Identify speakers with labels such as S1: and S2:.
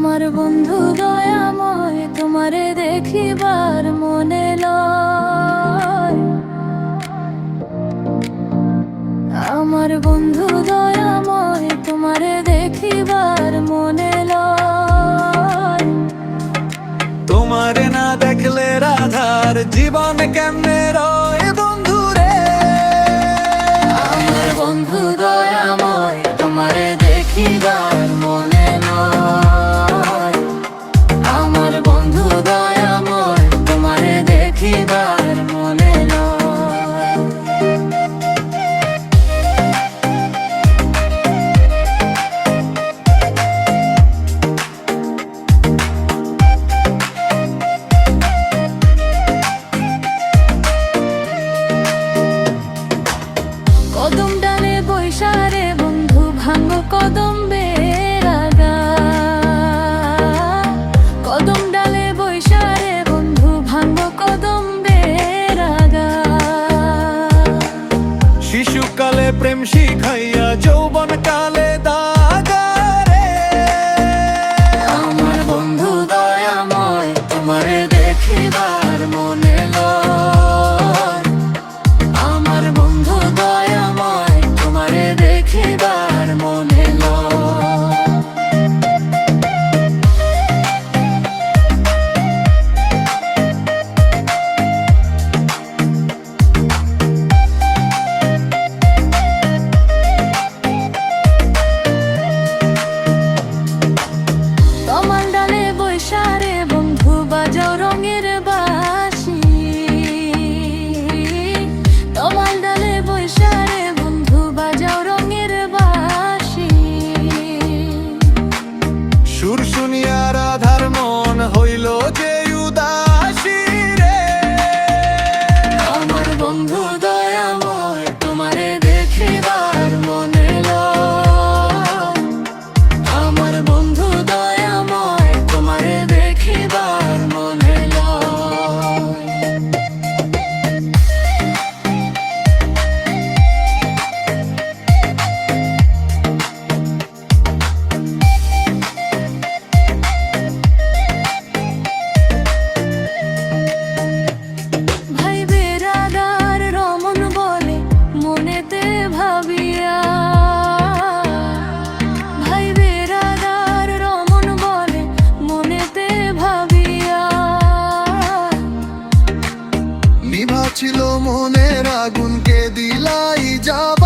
S1: আমার বন্ধু দয়াময়, তোমারে দেখিবার মনে আমার বন্ধু দয়াময়, তোমারে দেখিবার মনে লয়।
S2: তোমারে না দেখলে রাধার জীবন কেমনে রয়? প্রেম শিখাইয়া যৌবন কালে দাগারে।
S1: আমার বন্ধু দয়াময় তোমারে দেখিবার মনে লয়
S2: সুর শুনিয়া রাধার মন হইল যে উদাসী রে।
S1: আমার বন্ধু
S2: ছিল মনের আগুনকে দিলাই যাব